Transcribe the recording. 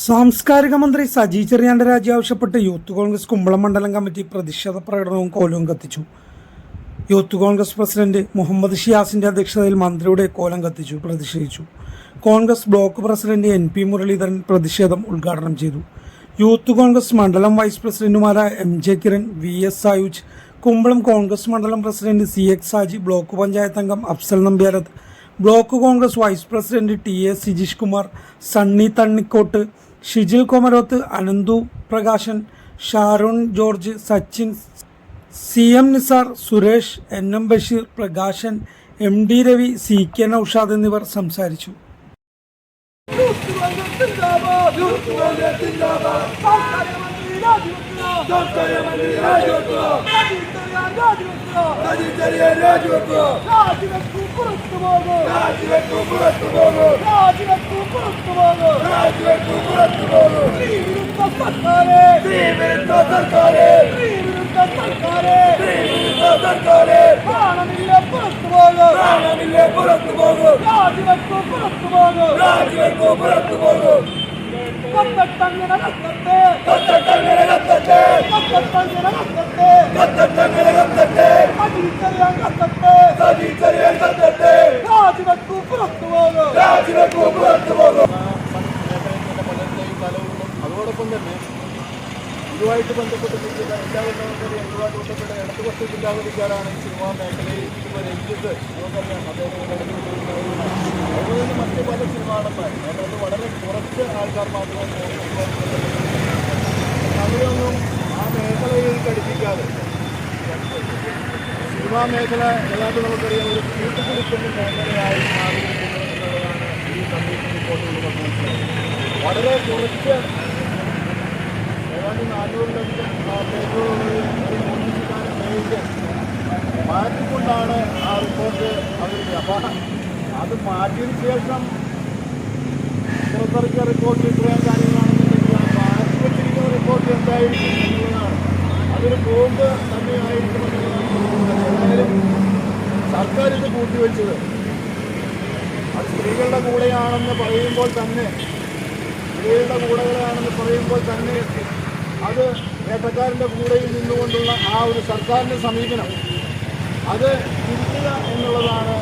സാംസ്കാരിക മന്ത്രി സജി ചെറിയാന്റെ രാജി ആവശ്യപ്പെട്ട് യൂത്ത് കോൺഗ്രസ് കുമ്പളം മണ്ഡലം കമ്മിറ്റി പ്രതിഷേധ പ്രകടനവും കോലവും കത്തിച്ചു. യൂത്ത് കോൺഗ്രസ് പ്രസിഡന്റ് മുഹമ്മദ് ഷിയാസിന്റെ അധ്യക്ഷതയിൽ മന്ത്രിയുടെ കോലം കത്തിച്ചു പ്രതിഷേധിച്ചു. Congress block president N P Muraleedharan പ്രതിഷേധം ഉദ്ഘാടനം ചെയ്തു. യൂത്ത് കോൺഗ്രസ് മണ്ഡലം വൈസ് പ്രസിഡന്റുമാരായ M J Kiran V S Ayuj Kumbalam congress മണ്ഡലം president C X Saji block panchayat അംഗം Afsal Nambiarath block congress vice president T A Sijish Kumar Sunny Thannikkottu Shijil Komaroth Ananthu Prakashan Sharon George Sachin C M Nisar Suresh N M Basheer Prakashan M D Ravi C K Naushad എന്നിവർ സംസാരിച്ചു Cut the tongue and I'm not the best. Cut the tongue and I'm not the best. Cut the tongue and I'm not the best. Cut the tongue and I'm not the best. അതോടൊപ്പം തന്നെ ഇതുമായിട്ട് ബന്ധപ്പെട്ട് നിൽക്കുന്ന എല്ലാവരും നമുക്കറിയാം ഇതുമായിട്ട് ബന്ധപ്പെട്ട ഇടതുപക്ഷ ചിന്താഗതിക്കാരാണ് ഈ സിനിമാ മേഖലയിൽ ഇപ്പോൾ രഞ്ജിത്ത് നമുക്കറിയാം അദ്ദേഹം അതുപോലെ തന്നെ മറ്റ് പല സിനിമാടന്മാർ വളരെ കുറച്ച് ആൾക്കാർ മാത്രമേ അവരൊന്നും ആ മേഖലയിൽ ഘടിപ്പിക്കാതെ സിനിമാ മേഖല ഏതാണ്ട് നമുക്കറിയാം. ഒരു കൂട്ടുപിടിക്കുന്ന മേഖലയായി മാറിയിരിക്കുന്നു ഈ കമ്മീഷൻ റിപ്പോർട്ടുകൾ മനസ്സിലാക്കുന്നത് വളരെ കുറച്ച് ഏതാണ്ട് നാനൂറിലധികം പേജുകളുള്ള ഒരു മാറ്റിക്കൊണ്ടാണ് ആ റിപ്പോർട്ട് അവർ അപ്പം അത് മാറ്റിയതിന് ശേഷം പുറത്തിറക്കിയ റിപ്പോർട്ട് ഇത്രയും കാര്യങ്ങളാണെന്നുണ്ടെങ്കിൽ മാറ്റി വെച്ചിരിക്കുന്ന റിപ്പോർട്ട് എന്തായിരിക്കും എന്നുള്ളതാണ്. അതൊരു ബോംബ് തന്നെയായിരിക്കും കൂട്ടിവെച്ചത് അത് സ്ത്രീകളുടെ കൂടെയാണെന്ന് പറയുമ്പോൾ തന്നെ സ്ത്രീകളുടെ കൂടെകളാണെന്ന് പറയുമ്പോൾ തന്നെ അത് നേട്ടക്കാരന്റെ കൂടെയിൽ നിന്നുകൊണ്ടുള്ള ആ ഒരു സർക്കാരിന്റെ സമീപനം. അത് തിരുത്തുക എന്നുള്ളതാണ്